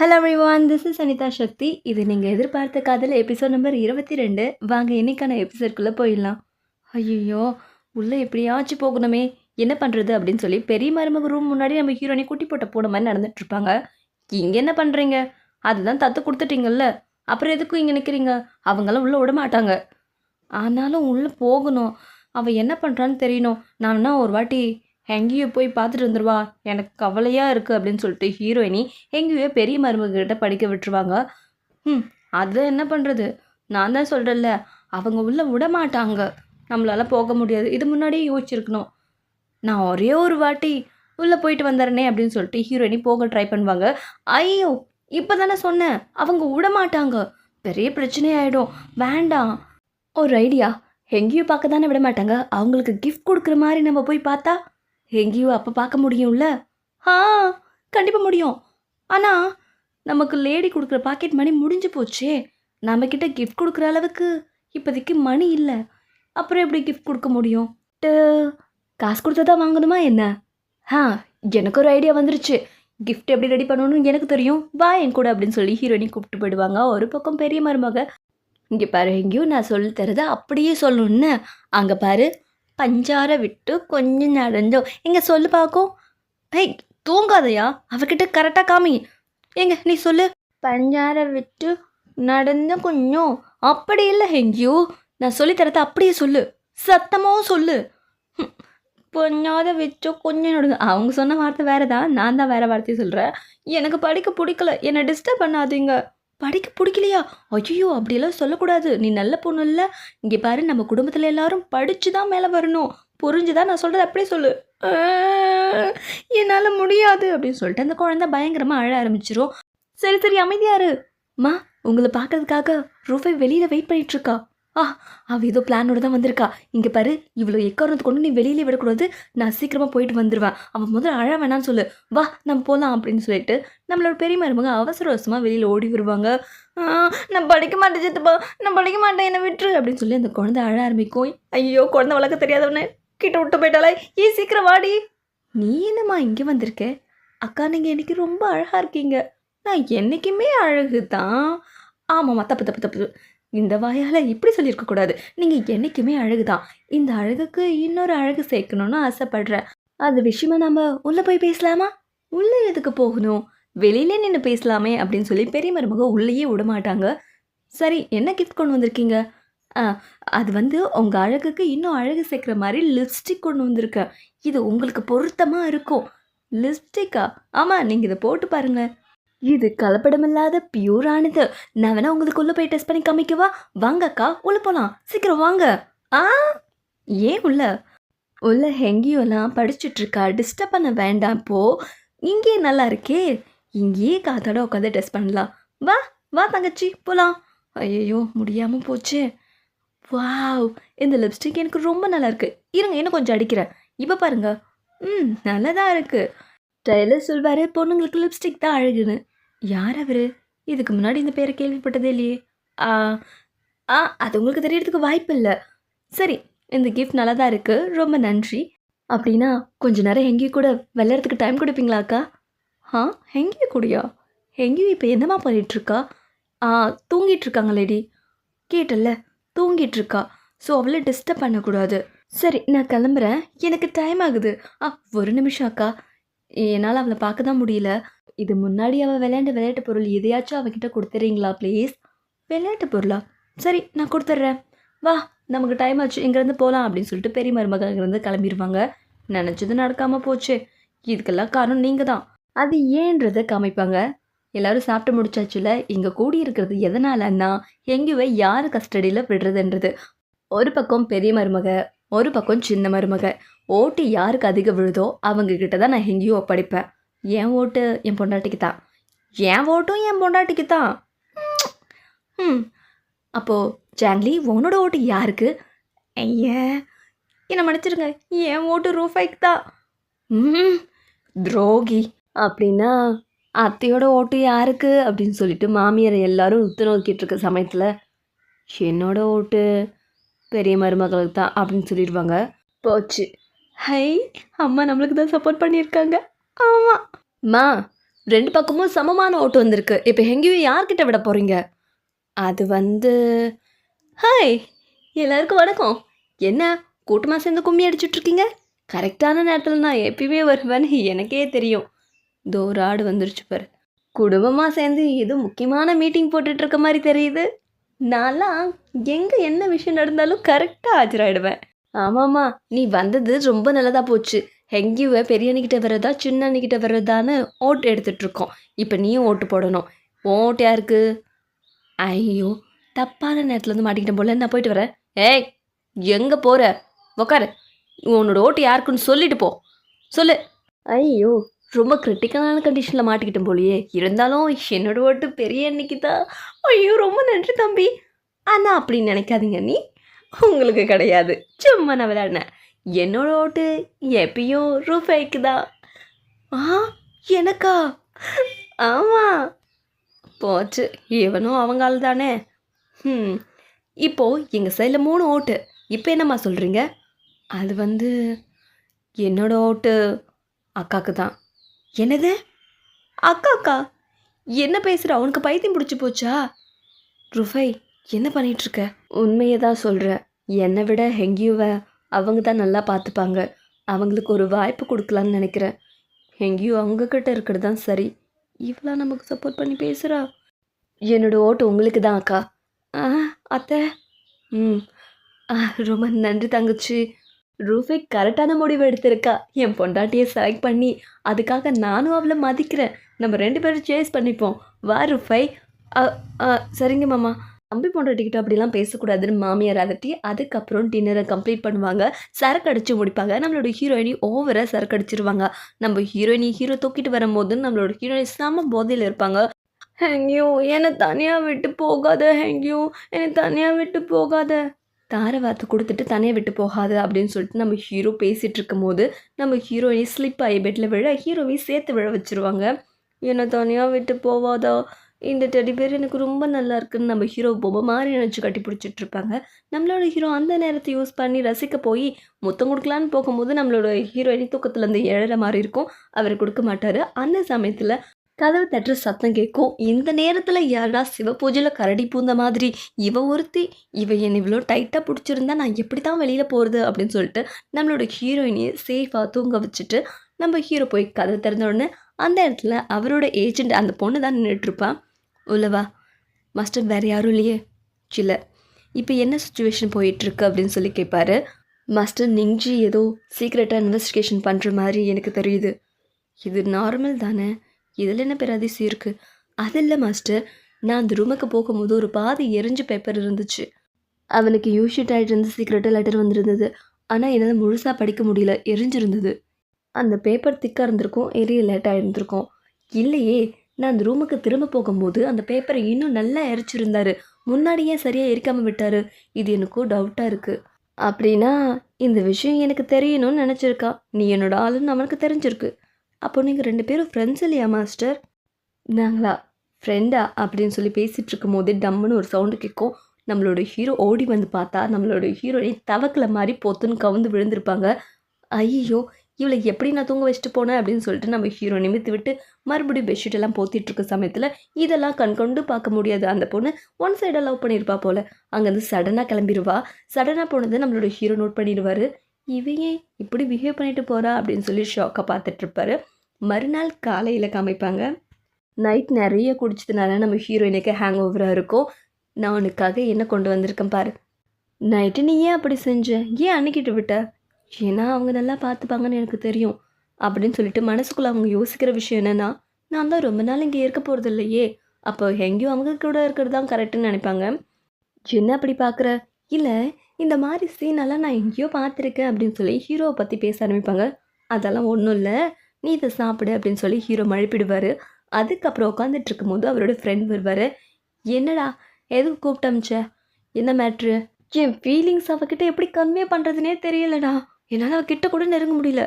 Hello everyone this is Anitha Sakthi இது நீங்கள் எதிர்பார்த்த காதல் எபிசோட் நம்பர் இருபத்தி ரெண்டு. வாங்க இன்னைக்கான எபிசோட்குள்ளே போயிடலாம். ஐயோ உள்ளே எப்படியாச்சும் போகணுமே. என்ன பண்ணுறது அப்படின்னு சொல்லி பெரிய மருமக ரூம் முன்னாடி நம்ம ஹீரோனி குட்டி போட்ட போன மாதிரி நடந்துட்டு இருப்பாங்க. இங்கே என்ன பண்ணுறீங்க அதுதான் தத்து கொடுத்துட்டீங்கல்ல. அப்புறம் எதுக்கும் இங்கே நிற்கிறீங்க அவங்களாம் உள்ளே விட மாட்டாங்க. ஆனாலும் உள்ளே போகணும். அவள் என்ன பண்ணுறான்னு தெரியணும். நான் ஒரு வாட்டி எங்கேயோ போய் பார்த்துட்டு வந்துடுவா எனக்கு கவலையாக இருக்குது அப்படின்னு சொல்லிட்டு ஹீரோயினி எங்கேயோ பெரிய மருமகிட்ட படிக்க விட்டுருவாங்க. ம் அதை என்ன பண்ணுறது நான் தான் சொல்கிறேன்ல அவங்க உள்ளே விட மாட்டாங்க போக முடியாது. இது முன்னாடியே யோசிச்சிருக்கணும். நான் ஒரே ஒரு வாட்டி உள்ளே போயிட்டு வந்துடுறேனே அப்படின்னு சொல்லிட்டு ஹீரோயினி போக ட்ரை பண்ணுவாங்க. ஐயோ இப்போ தானே சொன்னேன். அவங்க விட மாட்டாங்க பெரிய பிரச்சனையாயிடும் வேண்டாம். ஒரு ஐடியா எங்கேயும் பார்க்க தானே விட மாட்டாங்க அவங்களுக்கு கிஃப்ட் கொடுக்குற மாதிரி நம்ம போய் பார்த்தா எங்கேயோ அப்போ பார்க்க முடியும்ல? ஆ கண்டிப்பாக முடியும். ஆனால் நமக்கு லேடி கொடுக்குற பாக்கெட் மணி முடிஞ்சு போச்சே. நம்மக்கிட்ட கிஃப்ட் கொடுக்குற அளவுக்கு இப்போதைக்கு மணி இல்லை. அப்புறம் எப்படி கிஃப்ட் கொடுக்க முடியும்? ட்டு, காசு கொடுத்தா தான் வாங்கணுமா என்ன? ஆ எனக்கு ஒரு ஐடியா வந்துருச்சு. கிஃப்ட் எப்படி ரெடி பண்ணணும்னு எனக்கு தெரியும். வா என் கூட அப்படின்னு சொல்லி ஹீரோயினி கூப்பிட்டு போயிடுவாங்க. ஒரு பக்கம் பெரிய மருமக இங்கே பாரு எங்கேயும் நான் சொல்லி தரதை அப்படியே சொல்லணும்னு. அங்கே பாரு பஞ்சார விட்டு கொஞ்சம் நடந்தோம் எங்க சொல்லு பார்க்கும் ஹேய் தூங்காதையா. அவகிட்ட கரெக்டாக காமி. எங்க நீ சொல்லு. பஞ்சார விட்டு நடந்த கொஞ்சம் அப்படி இல்லை எங்கேயோ நான் சொல்லி தரத அப்படியே சொல்லு. சத்தமாகவும் சொல்லு. ஹம், பொஞ்சாத வச்சோ கொஞ்சம் நடந்து அவங்க சொன்ன வார்த்தை வேறு தான் நான் தான் வேற வார்த்தையை சொல்கிறேன் எனக்கு படிக்க பிடிக்கல. என்னை டிஸ்டர்ப் பண்ணாதீங்க. படிக்க பிடிக்கலையா? ஐயோ அப்படியெல்லாம் சொல்லக்கூடாது. நீ நல்ல பொண்ணு இல்லை. இங்கே பாரு நம்ம குடும்பத்தில் எல்லாரும் படித்து தான் மேலே வரணும். புரிஞ்சுதான் நான் சொல்கிறது அப்படியே சொல்லு. என்னால் முடியாது அப்படின்னு சொல்லிட்டு அந்த குழந்தை பயங்கரமாக அழ ஆரம்பிச்சிரும். சரி சரி அமைதியாரு மா உங்களை பார்க்கறதுக்காக ரூஃபை வெளியில் வெயிட் பண்ணிகிட்ருக்கா இருக்கா. ஆ அவள் ஏதோ பிளானோட தான் வந்திருக்கா. இங்கே பாரு இவ்வளோ எக்காரணத்தை கொண்டு நீ வெளியிலே விடக்கூடாது. நான் சீக்கிரமாக போயிட்டு வந்துடுவேன் அவன் முதல்ல அழ வேணான்னு சொல்லு. வா நம்ம போகலாம் அப்படின்னு சொல்லிட்டு நம்மளோட பெரிய மருமக அவசர அவசரமாக வெளியில் ஓடி வருவாங்க. நான் படிக்க மாட்டேன் சித்தப்பா. நான் படிக்க மாட்டேன் என்னை விட்டுரு அப்படின்னு சொல்லி அந்த குழந்தை அழ ஆரம்பிக்கும். ஐயோ குழந்தை வளர்க்க தெரியாதவனே. கிட்ட விட்டு போயிட்டாலே ஏ சீக்கிரம் வாடி. நீ என்னம்மா இங்கே வந்திருக்க? அக்கா நீங்கள் இன்றைக்கி ரொம்ப அழகாக இருக்கீங்க. நான் என்றைக்குமே அழகு தான் ஆமாம்மா தப்பு தப்பு தப்பு. இந்த வாயால் இப்படி சொல்லியிருக்கக்கூடாது நீங்கள் என்றைக்குமே அழகு தான் இந்த அழகுக்கு இன்னொரு அழகு சேர்க்கணும்னு ஆசைப்படுறேன் அது விஷயமா நம்ம உள்ளே போய் பேசலாமா? உள்ளே எதுக்கு போகணும்? வெளியிலே நின்று பேசலாமே அப்படின்னு சொல்லி பெரிய மருமக உள்ளேயே விட மாட்டாங்க. சரி என்ன கிஃப்ட் கொண்டு வந்திருக்கீங்க? ஆ அது வந்து உங்கள் அழகுக்கு இன்னும் அழகு சேர்க்குற மாதிரி லிப்ஸ்டிக் கொண்டு வந்திருக்கேன் இது உங்களுக்கு பொருத்தமாக இருக்கும். லிப்ஸ்டிக்கா ஆமாம் நீங்கள் இதை போட்டு பாருங்கள் இது கலப்படமில்லாத பியூரானது நான் வேணா உங்களுக்கு உள்ளே போய் டெஸ்ட் பண்ணி காமிக்கவா? வாங்க அக்கா உள்ள போகலாம் சீக்கிரம் வாங்க. ஆ? ஏன் உள்ள? உள்ள ஹெங்கியோலாம் படிச்சுட்டு இருக்கா டிஸ்டர்ப் பண்ண வேண்டாம் போ. இங்கேயே நல்லா இருக்கே. இங்கேயே காத்தோட உட்காந்து டெஸ்ட் பண்ணலாம். வா வா தங்கச்சி போகலாம் ஐயோ முடியாமல் போச்சு. வாவ் இந்த லிப்ஸ்டிக் எனக்கு ரொம்ப நல்லா இருக்கு. இருங்க இன்னும் கொஞ்சம் அடிக்கிறேன். இப்போ பாருங்க. ம் நல்லதா இருக்கு. டெய்லர் சொல்வாரு பொண்ணுங்களுக்கு லிப்ஸ்டிக் தான் அழகுன்னு. யார் அவர்? இதுக்கு முன்னாடி இந்த பேரை கேள்விப்பட்டதே இல்லையே. ஆ ஆ அது உங்களுக்கு தெரியறதுக்கு வாய்ப்பு இல்லை. சரி இந்த கிஃப்ட் நல்லா தான் இருக்குது ரொம்ப நன்றி. அப்படின்னா கொஞ்ச நேரம் எங்கேயும் கூட விளையாடுறதுக்கு டைம் கொடுப்பீங்களாக்கா ஆ எங்கேயும் கூடயா? எங்கேயும் இப்போ என்னம்மா பண்ணிகிட்ருக்கா ஆ தூங்கிட்டுருக்காங்க லேடி கேட்டல்ல தூங்கிட்டுருக்கா. ஸோ அவளை டிஸ்டர்ப் பண்ணக்கூடாது. சரி நான் கிளம்புறேன். எனக்கு டைம் ஆகுது. ஆ ஒரு நிமிஷம் அக்கா. என்னால் அவளை பார்க்க தான் முடியல. இது முன்னாடி அவள் விளையாண்ட விளையாட்டு பொருள் எதையாச்சும் அவகிட்ட கொடுத்துறீங்களா ப்ளீஸ் விளையாட்டு பொருளா? சரி நான் கொடுத்துட்றேன். வா நமக்கு டைம் ஆச்சு. இங்கேருந்து போகலாம் அப்படின்னு சொல்லிட்டு பெரிய மருமகள் இங்கேருந்து கிளம்பிடுவாங்க நினச்சது நடக்காமல் போச்சு. இதுக்கெல்லாம் காரணம் நீங்கள் தான் அது ஏன்றதை காமிப்பாங்க. எல்லாரும் சாப்பிட்டு முடிச்சாச்சுல இங்கே கூடி இருக்கிறது எதனாலன்னா எங்கேயுவே யார் கஸ்டடியில் விடுறதுன்றது. ஒரு பக்கம் பெரிய மருமக ஒரு பக்கம் சின்ன மருமக. ஓட்டு யாருக்கு அதிகம் விழுதோ அவங்க கிட்ட தான் நான் எங்கேயும் ஒப்படைப்பேன். என் ஓட்டு என் பொண்டாட்டிக்கு தான். என் ஓட்டும் என் பொண்டாட்டிக்கு தான். ம். அப்போது ஜான்லி உன்னோட ஓட்டு யாருக்கு? ஐயே என்னை மன்னிச்சிருங்க. என் ஓட்டு ரூஃபைக்கு தான். ம் துரோகி. அப்படின்னா அத்தையோட ஓட்டு யாருக்கு? அப்படின்னு சொல்லிட்டு மாமியார் எல்லாரும் உத்து நோக்கிட்டு இருக்க சமயத்தில் என்னோட ஓட்டு பெரிய மருமகளுக்கு தான் அப்படின்னு சொல்லிடுவாங்க. போச்சு. ஹை அம்மா நம்மளுக்கு தான் சப்போர்ட் பண்ணியிருக்காங்க. ஆமாம் மா ரெண்டு பக்கமும் சமமான ஓட்டு வந்திருக்கு. இப்போ எங்கேயும் யார்கிட்ட விட போகிறீங்க அது வந்து ஹாய் எல்லாருக்கும் வணக்கம். என்ன கூட்டமாக சேர்ந்து கும்மி அடிச்சுட்ருக்கீங்க கரெக்டான நேரத்தில் நான் எப்பயுமே வருவேன்னு எனக்கே தெரியும். இதோ ஒரு ஆடு வந்துருச்சு பாரு. குடும்பமாக சேர்ந்து ஏதோ முக்கியமான மீட்டிங் போட்டுட்ருக்க மாதிரி தெரியுது. நான்லாம் எங்கே என்ன விஷயம் நடந்தாலும் கரெக்டாக ஆஜராயிடுவேன். ஆமாம்மா நீ வந்தது ரொம்ப நல்லதாக போச்சு. எங்கேயுவே பெரிய அண்ணிக்கிட்ட வர்றதா சின்ன அண்ணிக்கிட்ட வர்றதான்னு ஓட்டு எடுத்துகிட்ருக்கோம் இப்போ நீயும் ஓட்டு போடணும். ஓட்டு யாருக்கு? ஐயோ தப்பான நேரத்தில் வந்து மாட்டிக்கிட்டேன் போல. நான் போயிட்டு வரேன். ஏய் எங்கே போகிற உக்காரு. உன்னோட ஓட்டு யாருக்குன்னு சொல்லிட்டு போ. சொல்லு. ஐயோ ரொம்ப கிரிட்டிக்கலான கண்டிஷனில் மாட்டிக்கிட்டேன் போலியே. இருந்தாலும் என்னோட ஓட்டு பெரிய அன்னைக்கு தான் ஐயோ ரொம்ப நன்றி தம்பி. ஆனால் அப்படி நினைக்காதீங்க. நீ உங்களுக்கு கிடையாது. சும்மா நான் விளையாடினேன். என்னோட ஓட்டு எப்பயும் ரூபாய்க்கு தான். ஆ எனக்கா? ஆமாம் போச்சு. இவனும் அவங்க ஆள் தானே. ம் இப்போது எங்கள் சைடில் மூணு ஓட்டு. இப்போ என்னம்மா சொல்கிறீங்க அது வந்து என்னோட ஓட்டு. அக்காவுக்கு தான். என்னது? அக்காக்கா? என்ன பேசுகிற அவனுக்கு பைத்தியம் பிடிச்சி போச்சா? ருஃபை என்ன பண்ணிட்டு இருக்க உண்மையை தான் சொல்கிறேன் என்னை விட ஹெங்கியுவ அவங்க தான் நல்லா பார்த்துப்பாங்க. அவங்களுக்கு ஒரு வாய்ப்பு கொடுக்கலான்னு நினைக்கிறேன். ஹெங்கியூ அவங்கக்கிட்ட இருக்கிறது தான் சரி. இவ்வளோ நமக்கு சப்போர்ட் பண்ணி பேசுகிறா என்னோட ஓட்டு உங்களுக்கு தான் அக்கா. ஆ அத்தை. ம். ஆ ரொம்ப நன்றி தங்கச்சி. ரூஃபை கரெக்டான முடிவு எடுத்திருக்கா. என் பொண்டாட்டியை செலக்ட் பண்ணி அதுக்காக நானும் அவளை மதிக்கிறேன். நம்ம ரெண்டு பேரும் சேஸ் பண்ணிப்போம். வா ரூஃபை. அ, சரிங்க மாமா. தம்பி பொண்டாட்டிக்கிட்ட அப்படிலாம் பேசக்கூடாதுன்னு மாமியார் அதட்டி அதுக்கப்புறம் டின்னரை கம்ப்ளீட் பண்ணுவாங்க. சரக்கு அடித்து முடிப்பாங்க. நம்மளோட ஹீரோயினி ஓவராக சரக்கு அடிச்சிருவாங்க நம்ம ஹீரோயினி ஹீரோ தூக்கிட்டு வரும்போது நம்மளோட ஹீரோயின் செம போதையில் இருப்பாங்க. ஹெங்கியூ என்னை தனியாக விட்டு போகாத ஹெங்யூ என்னை தனியாக விட்டு போகாத. தார வார்த்தை கொடுத்துட்டு தனியாக விட்டு போகாது அப்படின்னு சொல்லிட்டு நம்ம ஹீரோ பேசிகிட்டு இருக்கும்போது நம்ம ஹீரோயினி ஸ்லிப் ஆகி பெட்டில் விழ ஹீரோவை சேர்த்து விழ வச்சுருவாங்க. என்னை தனியாக விட்டு போவாதா? இந்த டெடி பேர் எனக்கு ரொம்ப நல்லா இருக்குன்னு நம்ம ஹீரோ பொம்மை மாதிரி நினச்சி கட்டி பிடிச்சிட்டு இருப்பாங்க நம்மளோட ஹீரோ அந்த நேரத்தை யூஸ் பண்ணி ரசிக்க போய் முத்தம் கொடுக்கலான்னு போகும்போது நம்மளோட ஹீரோயினி தூக்கத்துலேருந்து எழற மாதிரி இருக்கும். அவர் கொடுக்க மாட்டார். அந்த சமயத்தில் கதவு தட்டுற சத்தம் கேட்கும். இந்த நேரத்தில் யாரா சிவ பூஜையில் கரடி பூந்த மாதிரி இவ ஒருத்தி இவ என்னை இவ்வளோ டைட்டாக பிடிச்சிருந்தா நான் எப்படி தான் வெளியில் போகிறது அப்படின்னு சொல்லிட்டு நம்மளோட ஹீரோயினியை சேஃபாக தூங்க வச்சுட்டு நம்ம ஹீரோ போய் கதை திறந்த உடனே அந்த இடத்துல அவரோட ஏஜென்ட் அந்த பொண்ணு தான் நின்றுட்டுருப்பான் உள்ளவா? மாஸ்டர் வேறு யாரும் இல்லையே. சில இப்போ என்ன சுச்சுவேஷன் போயிட்டுருக்கு அப்படின்னு சொல்லி கேட்பாரு மாஸ்டர் நிங்ஜி ஏதோ சீக்ரெட்டாக இன்வெஸ்டிகேஷன் பண்ணுற மாதிரி எனக்கு தெரியுது. இது நார்மல் தானே. இதில் என்ன பேர் அதிசயம் இருக்குது அது இல்லை மாஸ்டர். நான் அந்த ரூமுக்கு போகும்போது ஒரு பாதி எரிஞ்ச பேப்பர் இருந்துச்சு. அவனுக்கு யூஷிட் ஆகிட்டு இருந்து சீக்ரெட்டாக லெட்டர் வந்திருந்தது. ஆனால் என்னால் முழுசாக படிக்க முடியல. எரிஞ்சிருந்தது. அந்த பேப்பர் திக்காக இருந்திருக்கும். எரிய லேட்டாக இருந்திருக்கும் இல்லையே. நான் அந்த ரூமுக்கு திரும்ப போகும்போது அந்த பேப்பரை இன்னும் நல்லா எரிச்சிருந்தாரு. முன்னாடியே சரியாக எரிக்காமல் விட்டார்? இது எனக்கும் டவுட்டாக இருக்குது அப்படின்னா இந்த விஷயம் எனக்கு தெரியணும்னு நினச்சிருக்கா. நீ என்னோட ஆளுன்னு அவனுக்கு தெரிஞ்சிருக்கு. அப்போ நீங்கள் ரெண்டு பேரும் ஃப்ரெண்ட்ஸ் இல்லையா மாஸ்டர் நாங்களா? ஃப்ரெண்டா அப்படின்னு சொல்லி பேசிகிட்டு இருக்கும் போதே டம்முன்னு ஒரு சவுண்டு கேட்கும். நம்மளோட ஹீரோ ஓடி வந்து பார்த்தா நம்மளோட ஹீரோயின் தவக்கில் மாதிரி பொத்துன்னு கவுந்து விழுந்திருப்பாங்க. ஐயோ இவளை எப்படி நான் தூங்க வச்சுட்டு போனேன் அப்படின்னு சொல்லிட்டு நம்ம ஹீரோ நிமித்து விட்டு மறுபடியும் பெட்ஷீட் எல்லாம் போத்திட்டு இருக்க சமயத்தில் இதெல்லாம் கண் கொண்டு பார்க்க முடியாது. அந்த பொண்ணு ஒன் சைடாக லவ் பண்ணியிருப்பா போல. அங்கேருந்து சடனாக கிளம்பிடுவா சடனாக போனதை நம்மளோட ஹீரோ நோட் பண்ணிடுவார். இவையே இப்படி பிஹேவ் பண்ணிட்டு போகிறா அப்படின்னு சொல்லி ஷாக்காக பார்த்துட்ருப்பாரு மறுநாள் காலையில் காமிப்பாங்க. நைட் நிறைய குடிச்சதுனால நம்ம ஹீரோயினுக்கு ஹேங் ஓவராக இருக்கும். நான் உனக்காக என்ன கொண்டு வந்திருக்கேன் பாரு. நைட்டு நீ ஏன் அப்படி செஞ்ச? ஏன் அன்னைக்கிட்டு விட்ட? ஏன்னா அவங்க நல்லா பார்த்துப்பாங்கன்னு எனக்கு தெரியும். அப்படின்னு சொல்லிட்டு மனசுக்குள்ளே அவங்க யோசிக்கிற விஷயம் என்னென்னா நான் தான் ரொம்ப நாள் இங்கே இருக்க போகிறது இல்லையே. அப்போ எங்கேயும் அவங்க கூட இருக்கிறது தான் கரெக்டுன்னு நினைப்பாங்க. என்ன அப்படி பார்க்குற? இல்லை இந்த மாதிரி சீனெல்லாம் நான் எங்கேயோ பார்த்துருக்கேன் அப்படின்னு சொல்லி ஹீரோவை பற்றி பேச ஆரம்பிப்பாங்க. அதெல்லாம் ஒன்றும் இல்லை. நீ இதை சாப்பிடு அப்படின்னு சொல்லி ஹீரோ மழுப்பிடுவார். அதுக்கப்புறம் உட்காந்துட்டு இருக்கும்போது அவரோட ஃப்ரெண்ட் வருவார். என்னடா எதுக்கு கூப்பிட்டமிச்ச என்ன மேட்ரு என் ஃபீலிங்ஸ் அவகிட்ட எப்படி கம்மியாக பண்ணுறதுனே தெரியலடா. என்னால் அவகிட்ட கூட நெருங்க முடியல.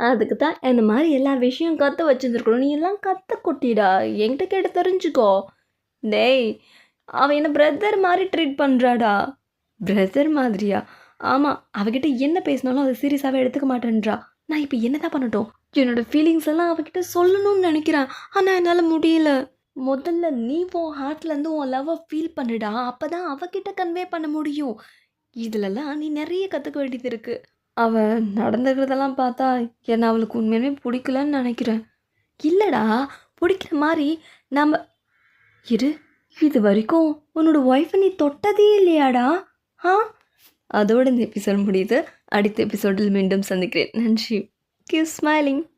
அதுக்கு தான் இந்த மாதிரி எல்லா விஷயம் கற்று வச்சுருந்துருக்கணும். நீ எல்லாம் கற்று கொட்டிடா. என்கிட்ட கேட்டு தெரிஞ்சுக்கோ. டேய் அவன் என்ன பிரதர் மாதிரி ட்ரீட் பண்ணுறாடா பிரதர் மாதிரியா? ஆமாம் அவகிட்ட என்ன பேசினாலும் அதை சீரியஸாகவே எடுத்துக்க மாட்டேன்றா. நான் இப்போ என்னதான் பண்ணட்டும்? என்னோடய ஃபீலிங்ஸ் எல்லாம் அவகிட்ட சொல்லணும்னு நினைக்கிறேன். ஆனால் என்னால் முடியல. முதல்ல நீ உன் ஹார்ட்லேருந்து உன் லவ்வை ஃபீல் பண்ணுடா. அப்போ தான் அவகிட்ட கன்வே பண்ண முடியும். இதுலலாம் நீ நிறைய கற்றுக்க வேண்டியது இருக்குது அவள் நடந்துக்கிறதெல்லாம் பார்த்தா என்னை அவளுக்கு உண்மையுமே பிடிக்கலன்னு நினைக்கிறேன். இல்லைடா பிடிக்கிற மாதிரி நம்ம இரு இது வரைக்கும் உன்னோட ஒய்ஃபை நீ தொட்டதே இல்லையாடா? ஆ? அதோட இந்த எபிசோட் முடியுது. அடுத்த எபிசோடில் மீண்டும் சந்திக்கிறேன். நன்றி. Q smiling